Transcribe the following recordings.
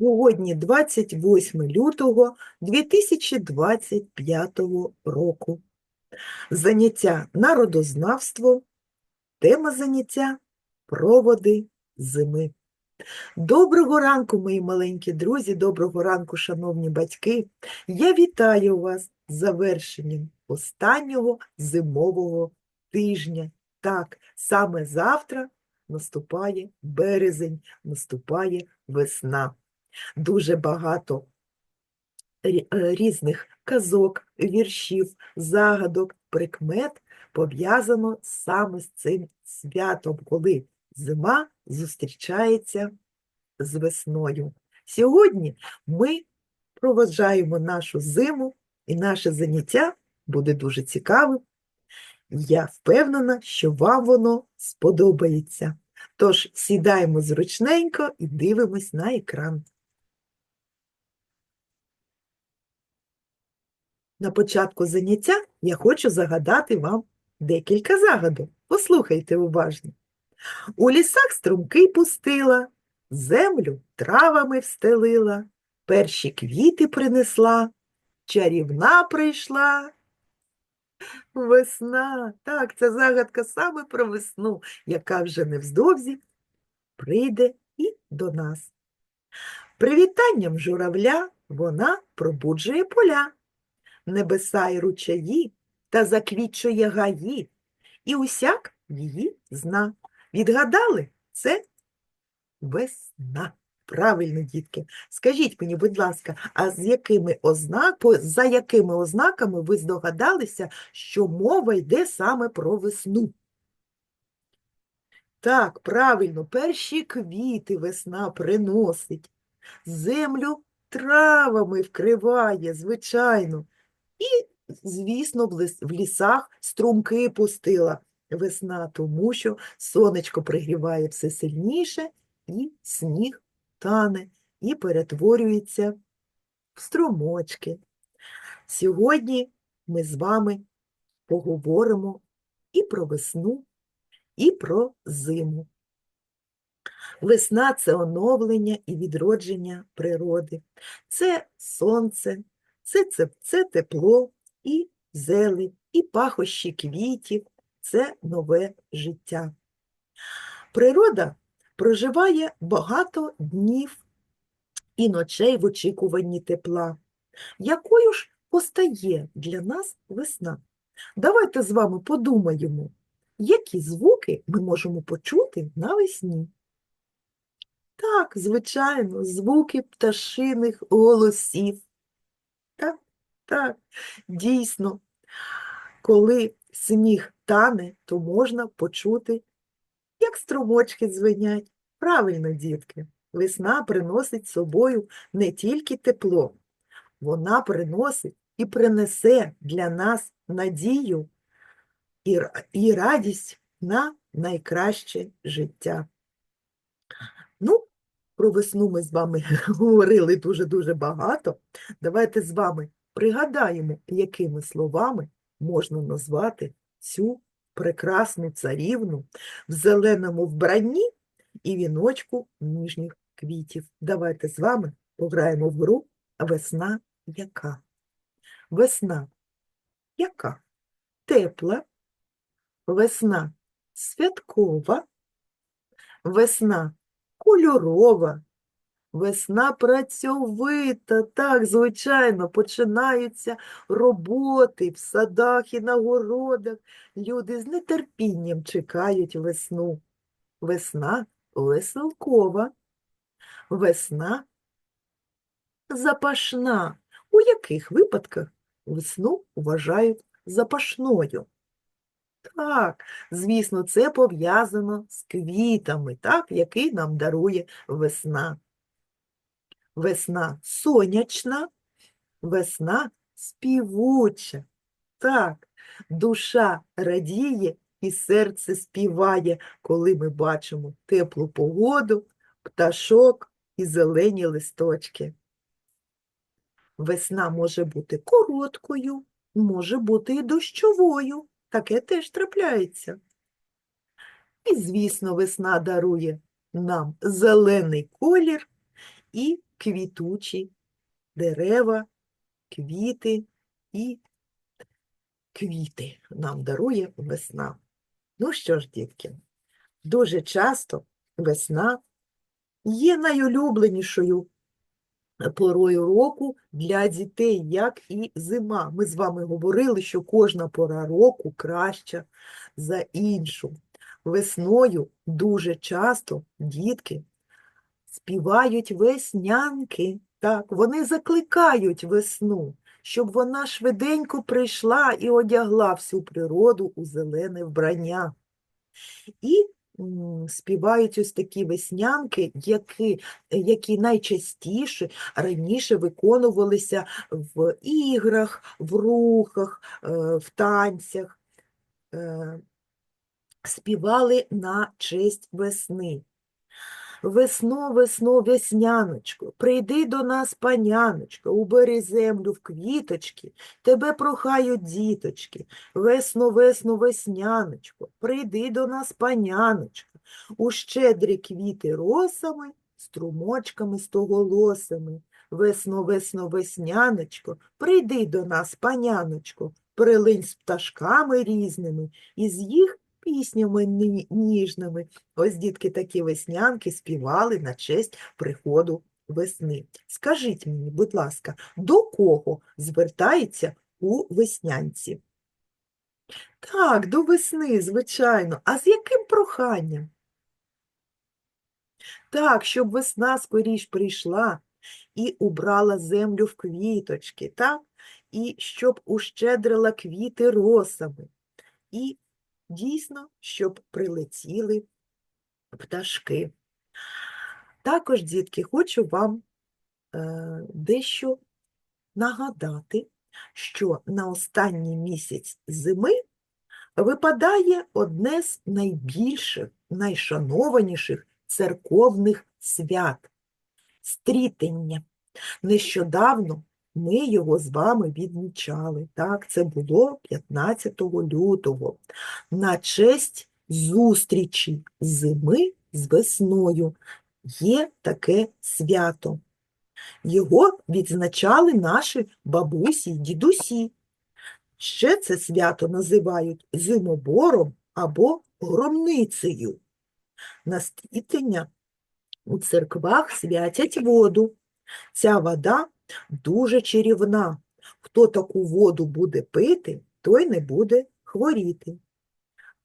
Сьогодні 28 лютого 2025 року. Заняття народознавство, тема заняття проводи зими. Доброго ранку, мої маленькі друзі, доброго ранку, шановні батьки. Я вітаю вас з завершенням останнього зимового тижня. Так, саме завтра наступає березень, наступає весна дуже багато е, різних казок, віршів, загадок, прикмет пов'язано саме з цим святом, коли зима зустрічається з весною. Сьогодні ми проважаємо нашу зиму, і наше заняття буде дуже цікавим. Я впевнена, що вам воно сподобається. Тож сідаємо зручненько і дивимось на екран. На початку заняття я хочу загадати вам декілька загадок. Послухайте уважно. У лісах струмки пустила, землю травами встелила, перші квіти принесла, чарівна прийшла. Весна. Так, це загадка саме про весну, яка вже невздовзі прийде і до нас. Привітанням журавля вона пробуджує поля небеса й ручаї та заквітчує гаї, і усяк її зна. Відгадали? Це весна. Правильно, дітки. Скажіть мені, будь ласка, а з якими ознак, по- за якими ознаками ви здогадалися, що мова йде саме про весну? Так, правильно, перші квіти весна приносить, землю травами вкриває, звичайно. І, звісно, в лісах струмки пустила весна, тому що сонечко пригріває все сильніше, і сніг тане, і перетворюється в струмочки. Сьогодні ми з вами поговоримо і про весну, і про зиму. Весна це оновлення і відродження природи. Це сонце, це, це, це тепло і зелень, і пахощі квітів, це нове життя. Природа проживає багато днів і ночей в очікуванні тепла. Якою ж постає для нас весна? Давайте з вами подумаємо, які звуки ми можемо почути навесні. Так, звичайно, звуки пташиних голосів. Так, так, дійсно, коли сніг тане, то можна почути, як струмочки дзвенять. Правильно, дітки, весна приносить собою не тільки тепло, вона приносить і принесе для нас надію і радість на найкраще життя. Про весну ми з вами говорили дуже-дуже багато. Давайте з вами пригадаємо, якими словами можна назвати цю прекрасну царівну в зеленому вбранні і віночку ніжніх квітів. Давайте з вами пограємо в гру Весна яка? Весна яка? Тепла, весна святкова, весна кольорова, весна працьовита, так, звичайно, починаються роботи в садах і на городах. Люди з нетерпінням чекають весну. Весна веселкова, весна запашна. У яких випадках весну вважають запашною? Так, звісно, це пов'язано з квітами, так, які нам дарує весна. Весна сонячна, весна співуча. Так, душа радіє і серце співає, коли ми бачимо теплу погоду, пташок і зелені листочки. Весна може бути короткою, може бути і дощовою. Таке теж трапляється. І, звісно, весна дарує нам зелений колір і квітучі дерева, квіти і квіти нам дарує весна. Ну що ж, дітки, дуже часто весна є найулюбленішою порою року для дітей, як і зима. Ми з вами говорили, що кожна пора року краща за іншу. Весною дуже часто дітки співають веснянки. Так, вони закликають весну, щоб вона швиденько прийшла і одягла всю природу у зелене вбрання. І співають ось такі веснянки, які, які найчастіше раніше виконувалися в іграх, в рухах, е, в танцях. Е, Співали на честь весни. Весно, весно, весняночко, прийди до нас, паняночко, убери землю в квіточки, тебе прохають діточки. Весно, весно, весняночко, прийди до нас, паняночко, у щедрі квіти росами, струмочками стоголосими. Весно, весно, весняночко, прийди до нас, паняночко, прилинь з пташками різними, із їх піснями ніжними. Ось дітки такі веснянки співали на честь приходу весни. Скажіть мені, будь ласка, до кого звертається у веснянці? Так, до весни, звичайно. А з яким проханням? Так, щоб весна скоріш прийшла і убрала землю в квіточки, так? І щоб ущедрила квіти росами. І дійсно, щоб прилетіли пташки. Також, дітки, хочу вам е, дещо нагадати, що на останній місяць зими випадає одне з найбільших, найшанованіших церковних свят стрітення. Нещодавно ми його з вами відмічали. Так, це було 15 лютого на честь зустрічі зими з весною. Є таке свято. Його відзначали наші бабусі й дідусі. Ще це свято називають зимобором або громницею. На стрітення у церквах святять воду. Ця вода дуже чарівна. Хто таку воду буде пити, той не буде хворіти.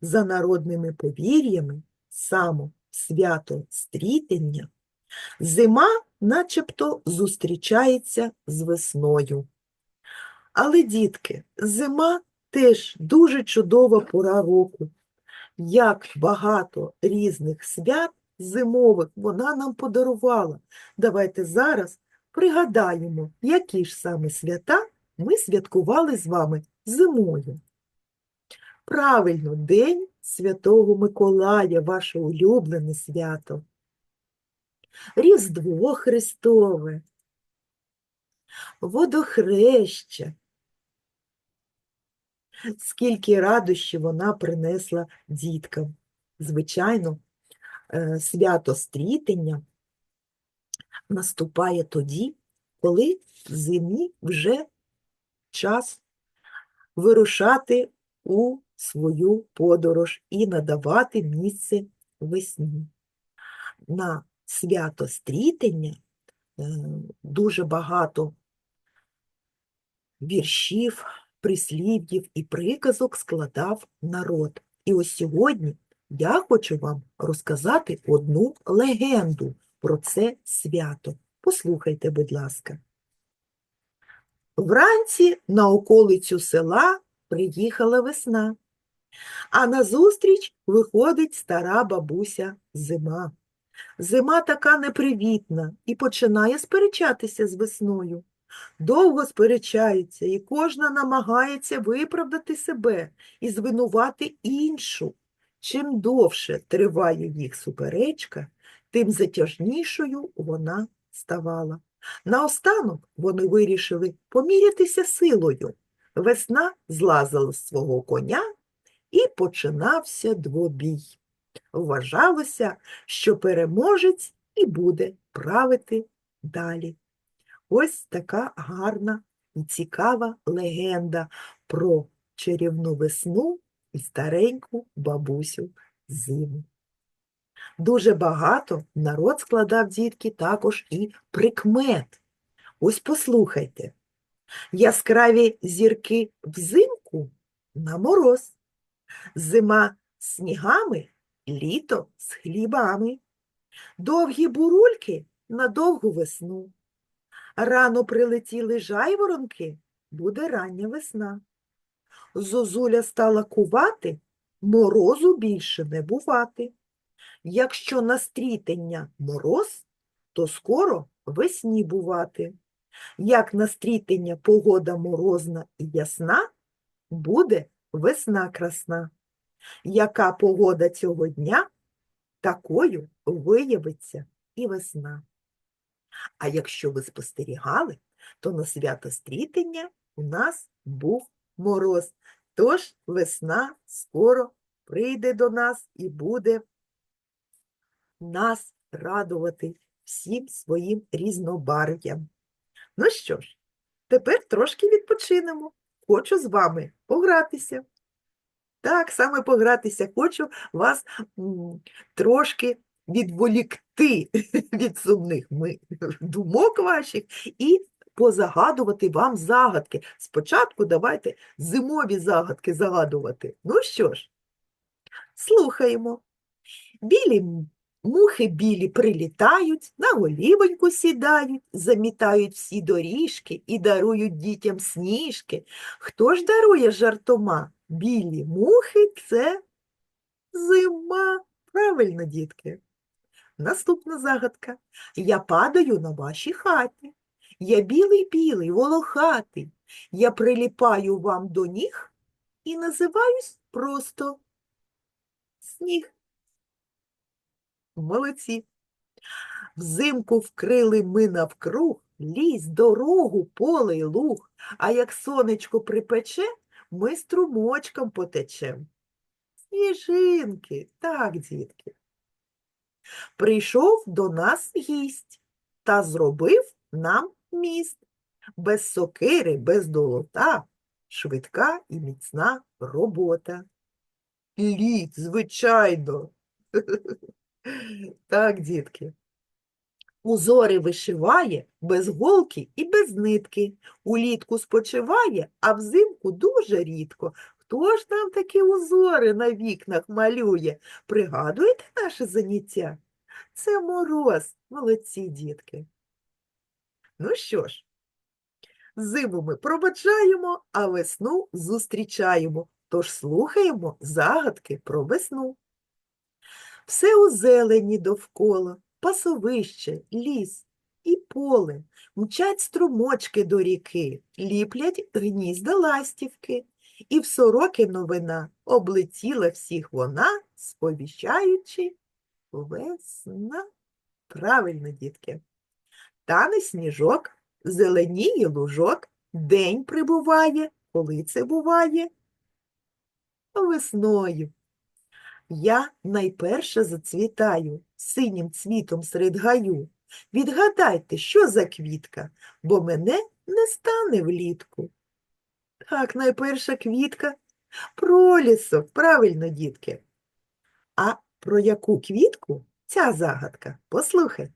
За народними повір'ями, само свято стрітення, зима начебто зустрічається з весною. Але, дітки, зима теж дуже чудова пора року. Як багато різних свят зимових вона нам подарувала. Давайте зараз пригадаємо, які ж саме свята ми святкували з вами зимою. Правильно, День Святого Миколая, ваше улюблене свято. Різдво Христове, водохреща. Скільки радощів вона принесла діткам. Звичайно, е, свято стрітення наступає тоді, коли зимі вже час вирушати у свою подорож і надавати місце весні. На свято стрітення е, дуже багато віршів, прислів'їв і приказок складав народ. І ось сьогодні я хочу вам розказати одну легенду про це свято. Послухайте, будь ласка. Вранці на околицю села приїхала весна, а назустріч виходить стара бабуся зима. Зима така непривітна і починає сперечатися з весною. Довго сперечаються, і кожна намагається виправдати себе і звинувати іншу. Чим довше триває їх суперечка, тим затяжнішою вона ставала. Наостанок вони вирішили помірятися силою. Весна злазила з свого коня і починався двобій. Вважалося, що переможець і буде правити далі. Ось така гарна і цікава легенда про чарівну весну і стареньку бабусю зиму. Дуже багато народ складав дітки також і прикмет. Ось послухайте. Яскраві зірки взимку на мороз, зима снігами, літо з хлібами, довгі бурульки на довгу весну. Рано прилетіли жайворонки, буде рання весна. Зозуля стала кувати, морозу більше не бувати. Якщо на мороз, то скоро весні бувати. Як на стрітення погода морозна і ясна, буде весна красна. Яка погода цього дня, такою виявиться і весна. А якщо ви спостерігали, то на свято стрітення у нас був мороз. Тож весна скоро прийде до нас і буде нас радувати всім своїм різнобарв'ям. Ну що ж, тепер трошки відпочинемо. Хочу з вами погратися. Так, саме погратися хочу вас трошки відволікти від сумних думок ваших і позагадувати вам загадки. Спочатку давайте зимові загадки загадувати. Ну що ж, слухаємо. Білі мухи білі прилітають, на голівоньку сідають, замітають всі доріжки і дарують дітям сніжки. Хто ж дарує жартома? Білі мухи це зима. Правильно, дітки. Наступна загадка. Я падаю на вашій хаті. Я білий-білий, волохатий. Я приліпаю вам до ніг і називаюсь просто сніг. Молодці. Взимку вкрили ми навкруг ліс, дорогу, поле й луг, а як сонечко припече, ми струмочком потечем. Сніжинки, так, дітки. Прийшов до нас гість та зробив нам міст. Без сокири, без долота, швидка і міцна робота. Лід, звичайно. Так, дітки. Узори вишиває без голки і без нитки. Улітку спочиває, а взимку дуже рідко. Хто ж там такі узори на вікнах малює? Пригадуєте наше заняття? Це мороз, молодці дітки. Ну що ж, зиму ми пробачаємо, а весну зустрічаємо. Тож слухаємо загадки про весну. Все у зелені довкола, пасовище, ліс і поле, мчать струмочки до ріки, ліплять гнізда ластівки, і в сороки новина облетіла всіх вона, сповіщаючи весна. Правильно, дітки. Тане сніжок, зеленіє лужок, день прибуває, коли це буває? Весною. Я найперше зацвітаю синім цвітом серед гаю. Відгадайте, що за квітка, бо мене не стане влітку. Так, найперша квітка пролісок, правильно, дітки. А про яку квітку ця загадка? Послухай.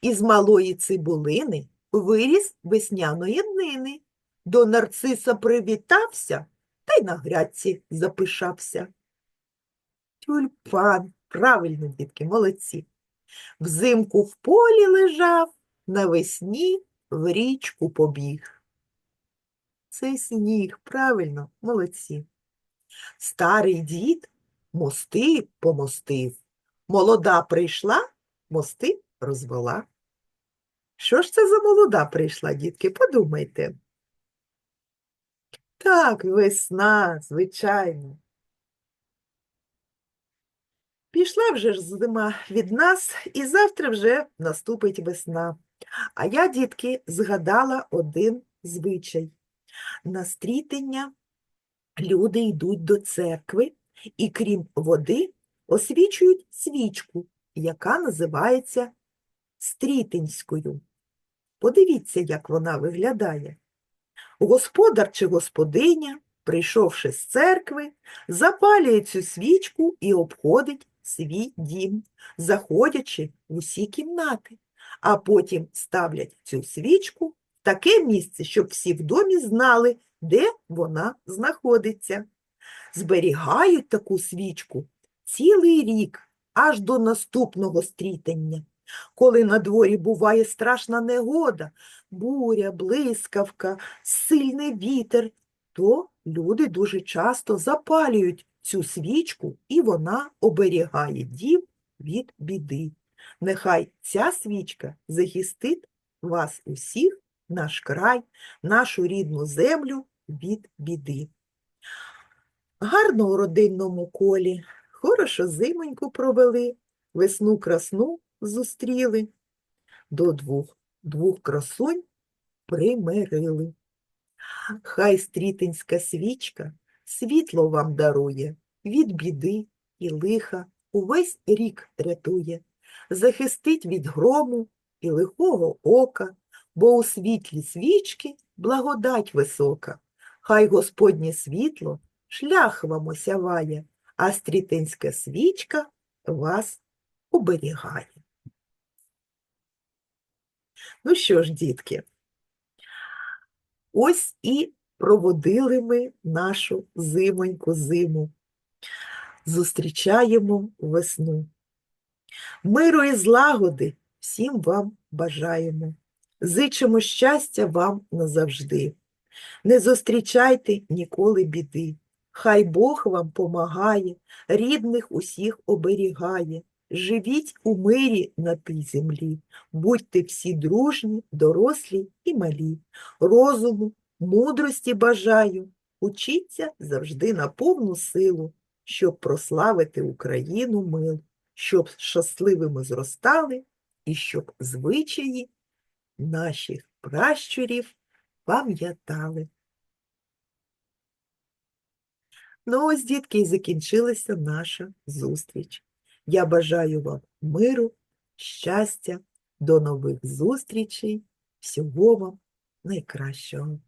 Із малої цибулини виріс весняної днини. До нарциса привітався та й на грядці запишався. Тюльпан, правильно, дітки, молодці. Взимку в полі лежав, навесні в річку побіг. Це сніг, правильно, молодці. Старий дід мости помостив. Молода прийшла, мости розвела. Що ж це за молода прийшла, дітки? Подумайте. Так, весна, звичайно. Пішла вже ж зима від нас, і завтра вже наступить весна. А я, дітки, згадала один звичай. На стрітення люди йдуть до церкви і, крім води, освічують свічку, яка називається стрітинською. Подивіться, як вона виглядає. Господар чи господиня, прийшовши з церкви, запалює цю свічку і обходить свій дім, заходячи в усі кімнати, а потім ставлять цю свічку в таке місце, щоб всі в домі знали, де вона знаходиться. Зберігають таку свічку цілий рік, аж до наступного стрітання. Коли на дворі буває страшна негода, буря, блискавка, сильний вітер, то люди дуже часто запалюють цю свічку, і вона оберігає дім від біди. Нехай ця свічка захистить вас усіх, наш край, нашу рідну землю від біди. Гарно у родинному колі, хорошо зимоньку провели, весну красну зустріли, до двох, двох красунь примирили. Хай стрітинська свічка світло вам дарує, від біди і лиха увесь рік рятує, захистить від грому і лихого ока, бо у світлі свічки благодать висока. Хай Господнє світло шлях вам осяває, а стрітинська свічка вас оберігає. Ну що ж, дітки, ось і проводили ми нашу зимоньку зиму. Зустрічаємо весну. Миру і злагоди всім вам бажаємо. Зичимо щастя вам назавжди. Не зустрічайте ніколи біди. Хай Бог вам помагає, рідних усіх оберігає. Живіть у мирі на тій землі, будьте всі дружні, дорослі і малі. Розуму, мудрості бажаю, учіться завжди на повну силу, щоб прославити Україну мил, щоб щасливими зростали і щоб звичаї наших пращурів пам'ятали. Ну ось, дітки, і закінчилася наша зустріч. Я бажаю вам миру, щастя, до нових зустрічей, всього вам найкращого.